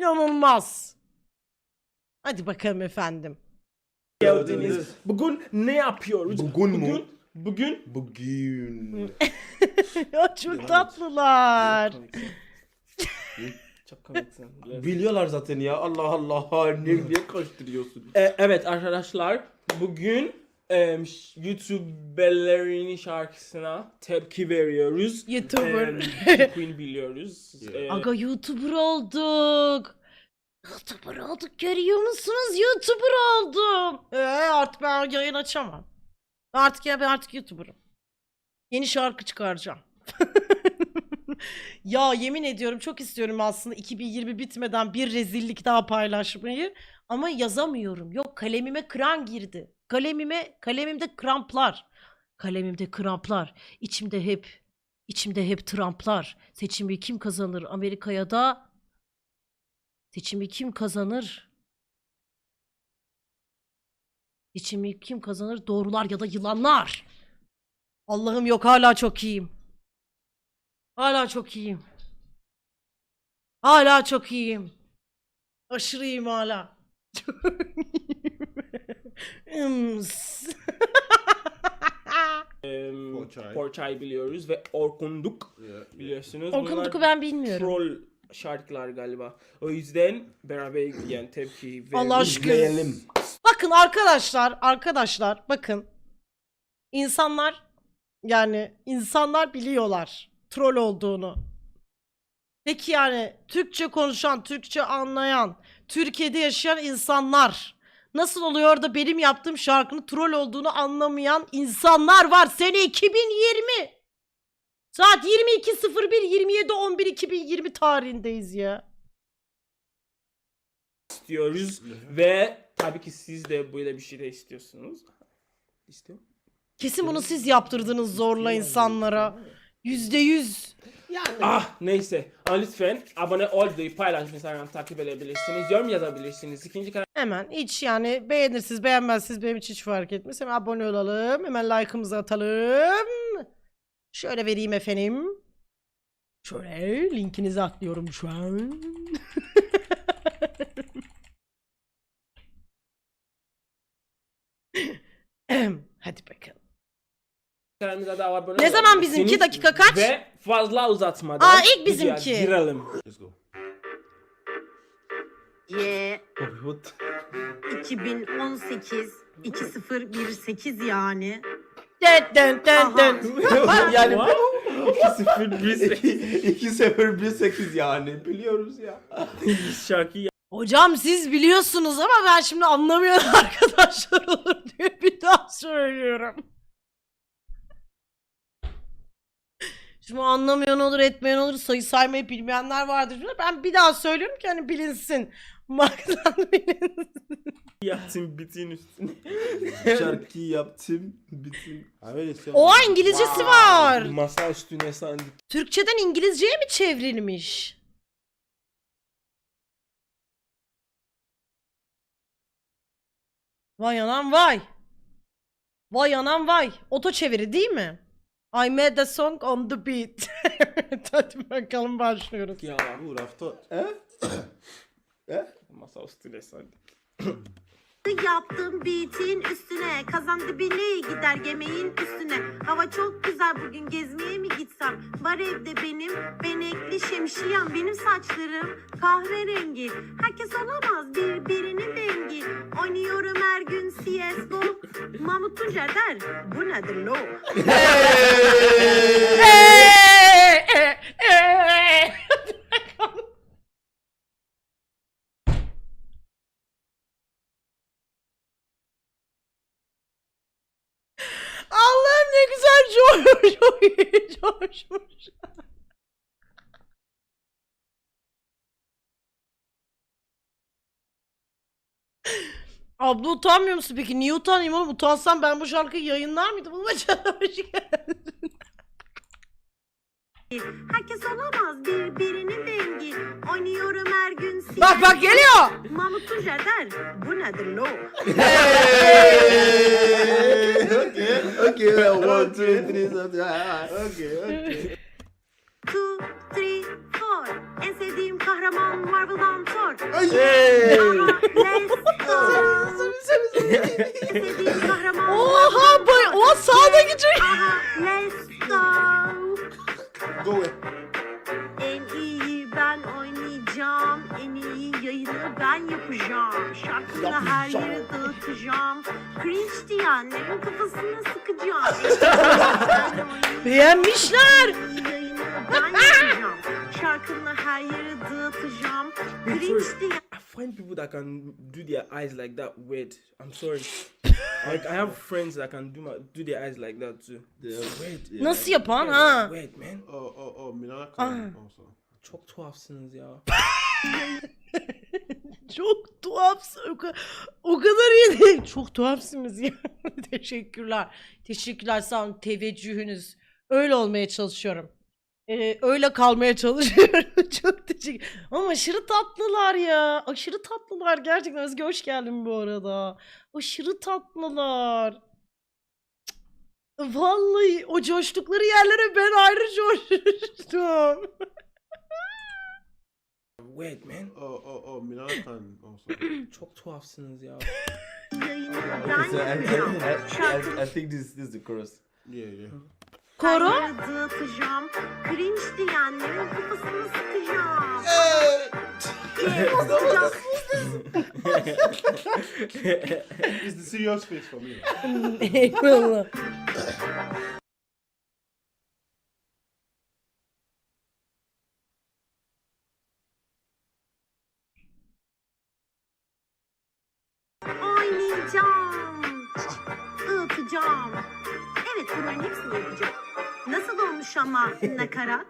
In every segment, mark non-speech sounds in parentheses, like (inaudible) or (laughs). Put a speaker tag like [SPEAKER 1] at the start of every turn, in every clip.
[SPEAKER 1] İnanılmaz. Hadi bakalım efendim.
[SPEAKER 2] geldiniz. Bugün ne yapıyoruz?
[SPEAKER 3] Bugün mü?
[SPEAKER 2] Bugün, bugün
[SPEAKER 3] Bugün. (laughs)
[SPEAKER 1] ya çok tatlılar.
[SPEAKER 2] çok komiksin. (laughs)
[SPEAKER 3] Biliyorlar zaten ya. Allah Allah. Ne niye karıştırıyorsun?
[SPEAKER 2] E, evet arkadaşlar bugün e, YouTuber'lerin şarkısına tepki veriyoruz.
[SPEAKER 1] YouTuber.
[SPEAKER 2] E, (laughs) Queen biliyoruz. E,
[SPEAKER 1] Aga YouTuber olduk. YouTuber olduk görüyor musunuz? YouTuber oldum. Ee, artık ben yayın açamam. Artık ya ben artık YouTuber'ım. Yeni şarkı çıkaracağım. (laughs) ya yemin ediyorum çok istiyorum aslında 2020 bitmeden bir rezillik daha paylaşmayı ama yazamıyorum. Yok kalemime kran girdi. Kalemime kalemimde kramplar. Kalemimde kramplar. İçimde hep içimde hep Trump'lar. Seçimi kim kazanır Amerika'ya da seçimi kim kazanır? Seçimi kim kazanır? Doğrular ya da yılanlar. Allah'ım yok hala çok iyiyim. Hala çok iyiyim. Hala çok iyiyim. Aşırı iyiyim hala. Çok (laughs) iyiyim. Ims. (laughs)
[SPEAKER 2] e,
[SPEAKER 3] Porçay.
[SPEAKER 2] Porçay biliyoruz ve Orkunduk biliyorsunuz.
[SPEAKER 1] Orkun
[SPEAKER 2] Bunlar
[SPEAKER 1] Duk'u ben bilmiyorum.
[SPEAKER 2] Troll şarkılar galiba. O yüzden beraber yani tepki.
[SPEAKER 1] Allah aşkına.
[SPEAKER 3] İzleyelim.
[SPEAKER 1] Bakın arkadaşlar, arkadaşlar bakın. İnsanlar yani insanlar biliyorlar troll olduğunu. Peki yani Türkçe konuşan, Türkçe anlayan, Türkiye'de yaşayan insanlar nasıl oluyor da benim yaptığım şarkının troll olduğunu anlamayan insanlar var. Sene 2020. Saat 22.01 27 11 2020 tarihindeyiz ya.
[SPEAKER 2] istiyoruz ve tabii ki siz de böyle bir şey de istiyorsunuz. İstiyor.
[SPEAKER 1] Kesin bunu siz yaptırdınız zorla insanlara. Yüzde yüz.
[SPEAKER 2] Ah neyse. Ama lütfen abone ol videoyu paylaş mesela takip edebilirsiniz. Yorum yazabilirsiniz. İkinci kanal
[SPEAKER 1] Hemen hiç yani beğenirsiniz beğenmezsiniz benim için hiç fark etmez. Hemen abone olalım. Hemen like'ımızı atalım. Şöyle vereyim efendim. Şöyle linkinizi atlıyorum şu an. (laughs) Hadi bakalım.
[SPEAKER 2] Kanalımıza da abone
[SPEAKER 1] Ne zaman bizimki? Dakika kaç?
[SPEAKER 2] Ve fazla uzatmadan
[SPEAKER 1] Aa, ilk bizimki.
[SPEAKER 2] girelim.
[SPEAKER 3] Let's go.
[SPEAKER 4] Ye
[SPEAKER 3] What?
[SPEAKER 4] 2018 2018 yani.
[SPEAKER 1] Dön dön dön dön.
[SPEAKER 3] yani bu 2 0 1 8 yani biliyoruz ya.
[SPEAKER 2] Şarkıyı
[SPEAKER 1] Hocam siz biliyorsunuz ama ben şimdi anlamıyorum (laughs) arkadaşlar olur diye bir daha söylüyorum. Şimdi anlamayan olur etmeyen olur sayı saymayı bilmeyenler vardır. Ben bir daha söylüyorum ki hani bilinsin. (laughs) Maksat bilinsin.
[SPEAKER 2] yaptın bitin üstüne. (laughs)
[SPEAKER 3] Şarkıyı yaptım. Bütün.
[SPEAKER 1] Oha İngilizcesi var.
[SPEAKER 2] Masa üstüne sandık.
[SPEAKER 1] Türkçeden İngilizceye mi çevrilmiş? Vay anam vay. Vay anam vay. Oto çeviri değil mi? I made a song on the beat. evet (laughs) hadi bakalım başlıyoruz.
[SPEAKER 2] Ya
[SPEAKER 3] Bu rafta. He?
[SPEAKER 2] masa üstüne sandık.
[SPEAKER 4] Yaptım beat'in üstüne. Kazan dibine gider yemeğin üstüne. Hava çok güzel bugün gezmeye mi gitsem? Var evde benim benekli şemşiyem Benim saçlarım kahverengi. Herkes olamaz birbirinin dengi Oynuyorum her gün CSGO Mahmut Tuncer der bu nedir lo?
[SPEAKER 1] Allah'ım coşmuş. Çok iyi coşmuş. Abla utanmıyor musun peki? Niye utanayım oğlum? Utansam ben bu şarkıyı yayınlar mıydım? Bu (laughs) maçına hoş geldin.
[SPEAKER 4] Herkes olamaz birbirinin dengi Oynuyorum her gün
[SPEAKER 1] Bak bak geliyor.
[SPEAKER 4] Mahmut Tuncer der bu nedir lo (laughs)
[SPEAKER 3] okay, okay, one, two, three, four, okay, okay.
[SPEAKER 4] Two, three, four En sevdiğim kahraman Marvel'dan Thor.
[SPEAKER 3] Hey!
[SPEAKER 4] Let's go. Sevdiğim kahraman
[SPEAKER 1] Oha bay o sağdaki çocuk.
[SPEAKER 4] Aha, let's go.
[SPEAKER 3] Go away.
[SPEAKER 4] En iyi ben oynayacağım. En iyi yayını ben yapacağım. Şarkımla her yeri dağıtacağım. Cringe diyenlerin kafasını sıkacağım. (laughs)
[SPEAKER 1] Beğenmişler.
[SPEAKER 4] Yayını ben yapacağım. Şarkımla her yeri dağıtacağım. Cringe diyen
[SPEAKER 2] I find people that can do their eyes like that weird. I'm sorry. Like I have friends that can do my do their eyes like that too.
[SPEAKER 3] They're weird. Yeah.
[SPEAKER 1] Nasıl yapan ha?
[SPEAKER 2] Weird man.
[SPEAKER 3] Oh, oh, oh, Milana can also.
[SPEAKER 2] Çok tuhafsınız ya.
[SPEAKER 1] Çok tuhafsın. O kadar, o kadar iyi değil. Çok tuhafsınız ya. (laughs) Teşekkürler. Teşekkürler sağ olun teveccühünüz. Öyle olmaya çalışıyorum. Ee, öyle kalmaya çalışıyorum. (laughs) Çok teşekkür Ama aşırı tatlılar ya. Aşırı tatlılar gerçekten. Özge hoş geldin bu arada. Aşırı tatlılar. Vallahi o coştukları yerlere ben ayrı coştum. (laughs)
[SPEAKER 2] Weird man.
[SPEAKER 3] Oh, oh, oh, Milana can also.
[SPEAKER 2] Çok tuhafsınız ya.
[SPEAKER 4] yayını
[SPEAKER 5] Okay,
[SPEAKER 4] ben
[SPEAKER 5] so I, I, I think this, this is the chorus.
[SPEAKER 3] Yeah, yeah.
[SPEAKER 1] Koro.
[SPEAKER 4] dağıtacağım. Cringe diyenlerin kafasını sıkacağım.
[SPEAKER 3] It's the serious face for me.
[SPEAKER 1] Eyvallah.
[SPEAKER 4] Nakarat?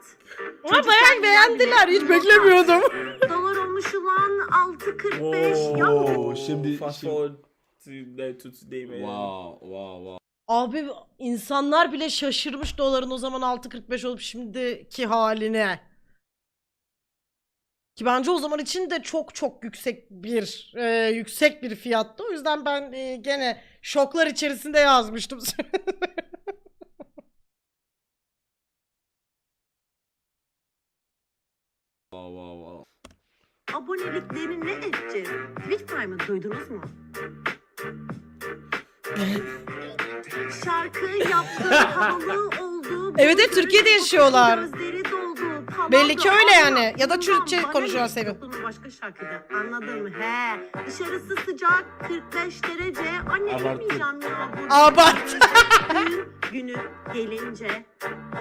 [SPEAKER 1] Ama bayağı beğendiler. Hiç beklemiyordum.
[SPEAKER 4] Dolar olmuş ulan 6.45. Ya
[SPEAKER 5] Oo, şimdi
[SPEAKER 2] Fast
[SPEAKER 5] şimdi-
[SPEAKER 2] forward to, the, to today man.
[SPEAKER 5] Wow, wow, wow.
[SPEAKER 1] Abi insanlar bile şaşırmış doların o zaman 6.45 olup şimdiki haline. Ki bence o zaman için de çok çok yüksek bir e, yüksek bir fiyattı. O yüzden ben e, gene şoklar içerisinde yazmıştım. (laughs)
[SPEAKER 5] Wow, wow, wow.
[SPEAKER 4] abonelikleri ne edeceğiz? Twitch Prime'ı duydunuz mu? Şarkı yaptı, (laughs) havalı oldu.
[SPEAKER 1] Evet, evet, Türkiye'de yaşıyorlar.
[SPEAKER 4] Gözleri doldu. Palavra
[SPEAKER 1] Belli ki öyle yani. Ya da Türkçe
[SPEAKER 4] bana
[SPEAKER 1] konuşuyor
[SPEAKER 4] ne?
[SPEAKER 1] seviyor.
[SPEAKER 4] Başka şarkıda. Anladın mı? He. Dışarısı sıcak, 45 derece. Anne
[SPEAKER 5] Abarttın.
[SPEAKER 4] demeyeceğim ya. burada.
[SPEAKER 1] Abart.
[SPEAKER 4] Gün (laughs) günü gelince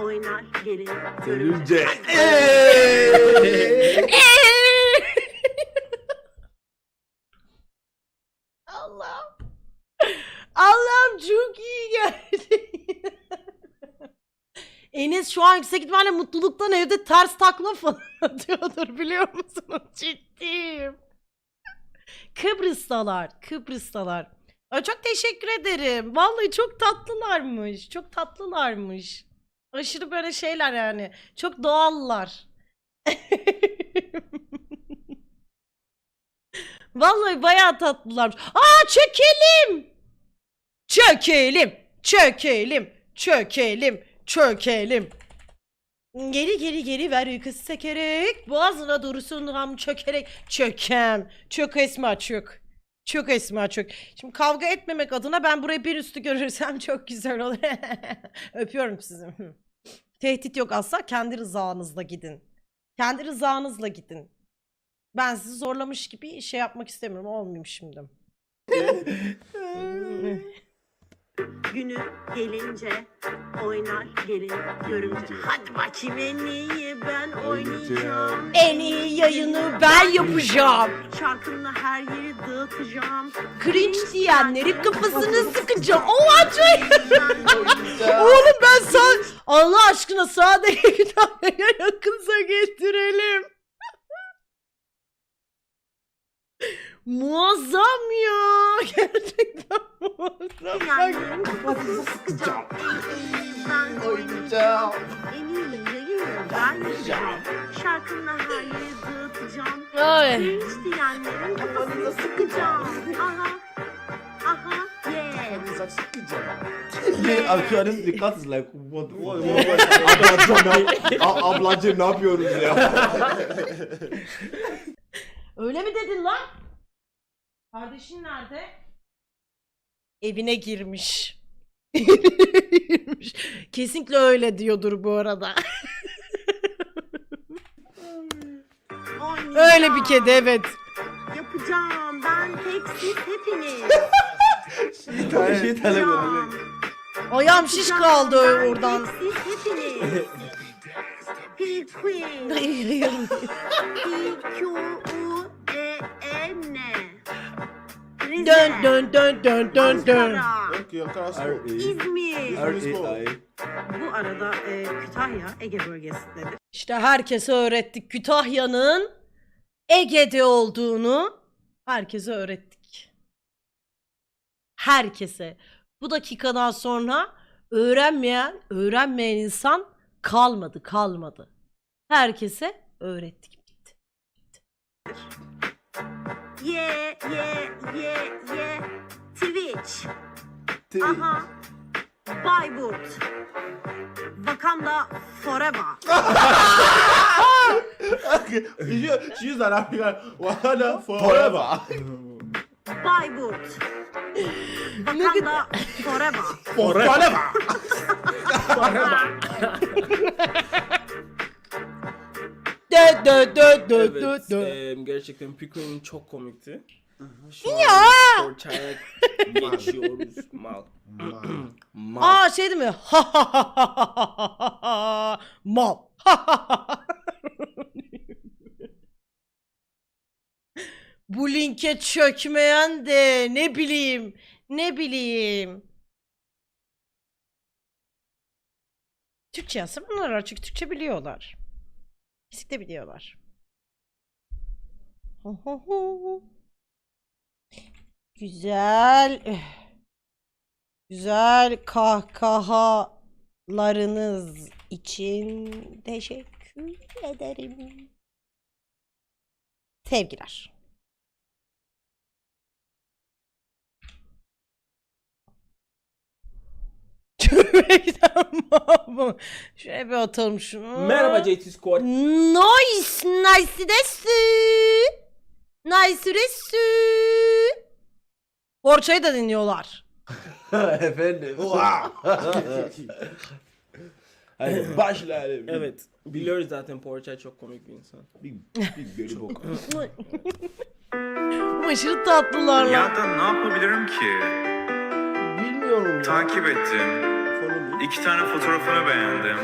[SPEAKER 4] oynar gelin görünce.
[SPEAKER 5] Görünce.
[SPEAKER 1] Allah'ım. (laughs) Allah'ım çok iyi Enes şu an yüksek ihtimalle mutluluktan evde ters takla falan (laughs) atıyordur biliyor musunuz? (laughs) Ciddiyim. Kıbrıs'talar. Kıbrıs'talar. Ay çok teşekkür ederim. Vallahi çok tatlılarmış. Çok tatlılarmış. Aşırı böyle şeyler yani. Çok doğallar. (laughs) Vallahi bayağı tatlılarmış. Aa çökelim. Çökelim. Çökelim. Çökelim. Çökelim. Geri geri geri ver kız sekerek. Boğazına dursun ham çökerek. Çökem. Çök esma çök. Çök esma çök. Şimdi kavga etmemek adına ben burayı bir üstü görürsem (laughs) çok güzel olur. (laughs) Öpüyorum sizi. (laughs) Tehdit yok. Asla kendi rızanızla gidin. Kendi rızanızla gidin. Ben sizi zorlamış gibi şey yapmak istemiyorum. Olmayayım şimdi
[SPEAKER 4] Günü gelince oynar gelin görünce. Hadi bakayım en iyi ben oynayacağım.
[SPEAKER 1] en iyi yayını ben yapacağım
[SPEAKER 4] Şarkımla her yeri dağıtacağım.
[SPEAKER 1] cringe diyenleri kafasını sıkacağım oha çok Oğlum ben sağ... Allah aşkına sağdaki (laughs) kütüphaneye yakınsa getirelim. Muazzam ya. (laughs) Gerçekten muazzam. Bak,
[SPEAKER 4] kafasını sıkacağım. Oynayacağım. En iyi yayını ben yapacağım. Şarkımla her yeri dağıtacağım.
[SPEAKER 1] Ay.
[SPEAKER 4] Cringe diyenlerin kafasını sıkacağım. Aha. Aha. Yeah.
[SPEAKER 3] This the cat is like what what what Ab- (laughs) Ablacım ne yapıyoruz ya?
[SPEAKER 1] Öyle mi dedin lan? Kardeşin nerede? Evine girmiş. (laughs) Girmiş. Kesinlikle öyle diyordur bu arada. Öyle bir kedi evet.
[SPEAKER 4] Yapacağım ben tek siz hepiniz.
[SPEAKER 3] Bir tane şey
[SPEAKER 4] Yapacağım.
[SPEAKER 1] Ayağım şiş kaldı oradan.
[SPEAKER 4] Tek siz hepiniz. (laughs) P Queen. Q
[SPEAKER 1] dön dön dön dön dön dön.
[SPEAKER 4] Ankara. İzmir. Bu arada e, Kütahya Ege bölgesindedir.
[SPEAKER 1] İşte herkese öğrettik Kütahya'nın Ege'de olduğunu herkese öğrettik. Herkese. Bu dakikadan sonra öğrenmeyen, öğrenmeyen insan kalmadı, kalmadı. Herkese öğrettik. Bitti.
[SPEAKER 4] Ye ye ye ye. Twitch.
[SPEAKER 3] T-
[SPEAKER 4] Aha. Bayburt. Wakanda Forever.
[SPEAKER 5] She, she's an African. Wakanda
[SPEAKER 3] Forever.
[SPEAKER 4] Bayburt. Wakanda Forever.
[SPEAKER 3] Forever. (laughs)
[SPEAKER 1] Dö dö dö dö dö
[SPEAKER 2] Evet,
[SPEAKER 1] dö.
[SPEAKER 2] gerçekten Pico'nun çok komikti. Şu an Porçaya geçiyoruz mal.
[SPEAKER 3] Ma.
[SPEAKER 1] Aa şey değil mi? Ha ha ha ha ha ha ha. Mal. Ha ha ha ha. Bu linke çökmeyen de ne bileyim ne bileyim. Türkçe yazsam onlar çünkü Türkçe biliyorlar. Kesinlikle biliyorlar. Ho ho ho. Güzel. Güzel kahkahalarınız için teşekkür ederim. Sevgiler. Şöyle (laughs) bir atalım şunu.
[SPEAKER 2] Merhaba JT Squad.
[SPEAKER 1] Nice, nice desu. Nice desu. Porçayı da dinliyorlar. (laughs)
[SPEAKER 3] Efendim. (laughs) Hadi başlayalım.
[SPEAKER 2] Evet. Biliyoruz zaten Porçay çok komik bir insan.
[SPEAKER 3] Bir, bir bölü bok.
[SPEAKER 1] Aşırı tatlılar lan.
[SPEAKER 6] Ya da ne yapabilirim ki?
[SPEAKER 3] Bilmiyorum ya.
[SPEAKER 6] Takip ettim. İki tane fotoğrafını beğendim.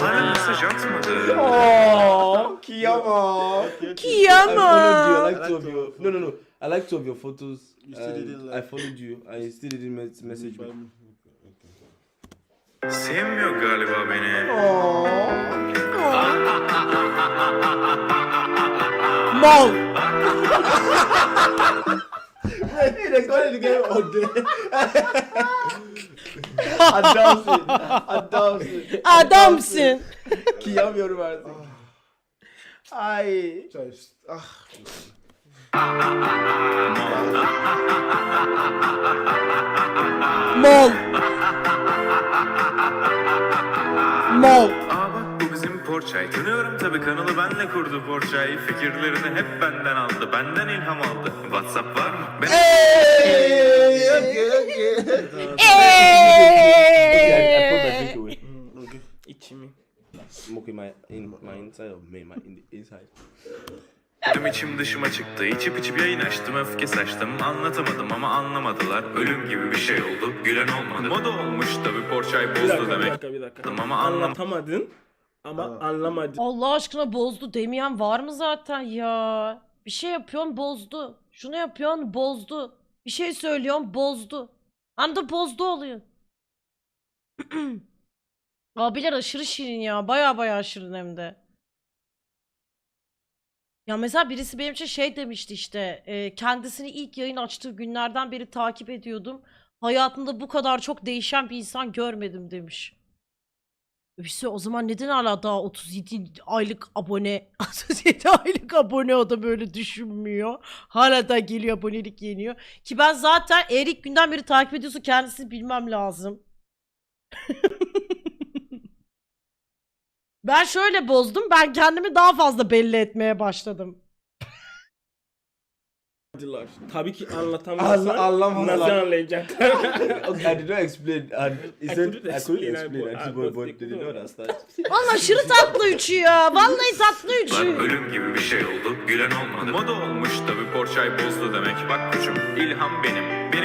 [SPEAKER 6] Bana mesaj atmadı.
[SPEAKER 3] Oh, kıyamam. I
[SPEAKER 1] Kıyamam.
[SPEAKER 3] followed you. I like two of your. No, no, no. I like two of your photos.
[SPEAKER 5] You still didn't like-
[SPEAKER 3] I followed you. I still didn't mes- message me.
[SPEAKER 6] Sevmiyor galiba beni.
[SPEAKER 1] Mal.
[SPEAKER 3] They got it again all day. Adamsın. Adamsın.
[SPEAKER 1] Adamsın.
[SPEAKER 3] Kıyamıyorum artık. Ay.
[SPEAKER 5] Ah,
[SPEAKER 1] Mal. Mal.
[SPEAKER 6] Aa bak bu bizim Porçay. Tanıyorum tabii kanalı benle kurdu Porçay. Fikirlerini hep benden aldı. Benden ilham aldı. Whatsapp var mı? Ben...
[SPEAKER 3] Hey. Okay, okay. Okay, I, I put my drink away.
[SPEAKER 2] İçimi.
[SPEAKER 3] Smoking my in my inside of me, my in the inside.
[SPEAKER 6] Tüm içim dışıma çıktı. İçip içip yayın açtım. Öfke saçtım. Anlatamadım ama anlamadılar. Ölüm gibi bir şey oldu. Gülen olmadı. Moda olmuş tabii Porçay
[SPEAKER 2] Bir
[SPEAKER 6] bozdu
[SPEAKER 2] dakika, bir
[SPEAKER 6] demek.
[SPEAKER 2] dakika, bir dakika.
[SPEAKER 6] Ama anlam-
[SPEAKER 2] Anlatamadın ama anlamadın.
[SPEAKER 1] Allah aşkına bozdu demeyen var mı zaten ya? Bir şey yapıyorsun bozdu. Şunu yapıyorsun bozdu. Bir şey söylüyorsun bozdu. Anda bozdu oluyor. (clears throat) Abiler aşırı şirin ya. Baya baya şirin hem de. Ya mesela birisi benim için şey demişti işte. e, kendisini ilk yayın açtığı günlerden beri takip ediyordum. Hayatımda bu kadar çok değişen bir insan görmedim demiş. İşte o zaman neden hala daha 37 aylık abone (laughs) 37 aylık abone o da böyle düşünmüyor. Hala da geliyor abonelik yeniyor. Ki ben zaten eğer ilk günden beri takip ediyorsa kendisini bilmem lazım. (laughs) ben şöyle bozdum. Ben kendimi daha fazla belli etmeye başladım.
[SPEAKER 2] Diyorlar. Tabii ki anlatamazsan
[SPEAKER 3] Anla- anlamazlar.
[SPEAKER 2] nasıl anlayacaklar? (laughs)
[SPEAKER 3] okay, I did not explain. And he
[SPEAKER 2] I
[SPEAKER 3] said
[SPEAKER 2] couldn't
[SPEAKER 3] I couldn't
[SPEAKER 2] explain, I
[SPEAKER 3] explain
[SPEAKER 2] I
[SPEAKER 3] but,
[SPEAKER 2] but
[SPEAKER 3] but
[SPEAKER 2] they
[SPEAKER 3] they did not
[SPEAKER 2] couldn't.
[SPEAKER 3] understand.
[SPEAKER 1] Valla aşırı tatlı üçü ya. Vallahi tatlı
[SPEAKER 6] Lan
[SPEAKER 1] üçü.
[SPEAKER 6] ölüm gibi bir şey oldu gülen olmadı Moda olmuş tabi Porçay bozdu demek Bak küçüm ilham benim elimdedir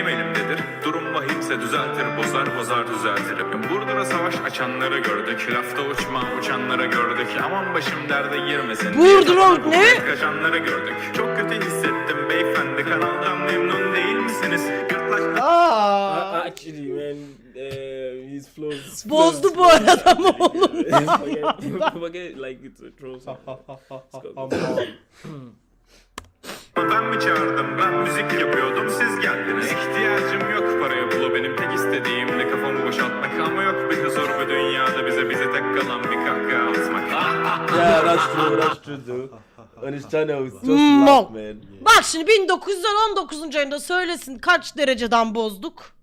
[SPEAKER 6] Vahimse düzeltir bozar bozar düzeltirim Burdur'a savaş açanları gördük Lafta uçma uçanları gördük Aman başım derde girmesin
[SPEAKER 1] Burdur'a ne?
[SPEAKER 6] Kaçanları gördük Çok kötü hissettim beyefendi kanaldan memnun değil misiniz?
[SPEAKER 3] Ah!
[SPEAKER 2] Actually, man, uh, his flows.
[SPEAKER 1] Bozdu
[SPEAKER 2] flows-
[SPEAKER 1] bu arada mı (laughs) oğlum?
[SPEAKER 2] forget, like it's a troll.
[SPEAKER 6] Ben mi çağırdım? Ben müzik yapıyordum siz geldiniz. İhtiyacım
[SPEAKER 3] that's true. That's true though. On his channel, it's just laugh, man.
[SPEAKER 1] Bak şimdi 1919. ayında söylesin kaç dereceden bozduk.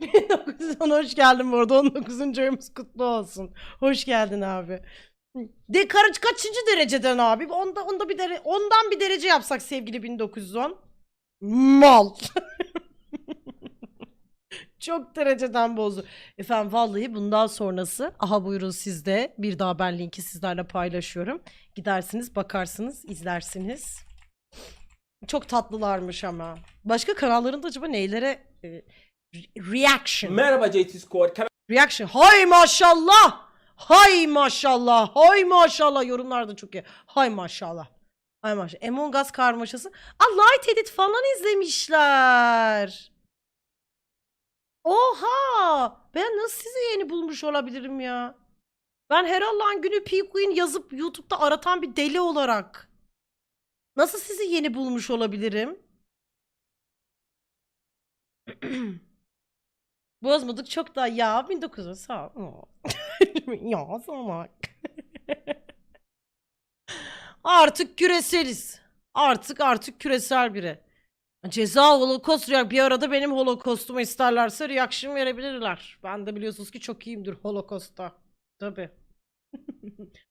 [SPEAKER 1] (laughs) 1910 hoş geldin bu arada 19. ayımız kutlu olsun. Hoş geldin abi. De karı kaçıncı dereceden abi? Onda onda bir dere ondan bir derece yapsak sevgili 1910. Mal. (laughs) Çok dereceden bozdu. Efendim vallahi bundan sonrası aha buyurun sizde. Bir daha ben linki sizlerle paylaşıyorum. Gidersiniz, bakarsınız, izlersiniz. Çok tatlılarmış ama. Başka kanallarında acaba neylere e, re- reaction
[SPEAKER 2] Merhaba JT Squad. Can
[SPEAKER 1] reaction hay maşallah. Hay maşallah. Hay maşallah yorumlarda çok iyi. Hay maşallah. Hay maşallah. Among Us karmaşası. Aa Light Edit falan izlemişler. Oha! Ben nasıl sizi yeni bulmuş olabilirim ya? Ben her Allah'ın günü P Queen yazıp YouTube'da aratan bir deli olarak. Nasıl sizi yeni bulmuş olabilirim? (clears throat) Bozmadık çok da ya 1900 sağ (laughs) ya salak. (laughs) artık küreseliz. Artık artık küresel biri. Ceza holokost react bir arada benim holokostumu isterlerse reaction verebilirler. Ben de biliyorsunuz ki çok iyiyimdir holokostta. Tabi. (laughs)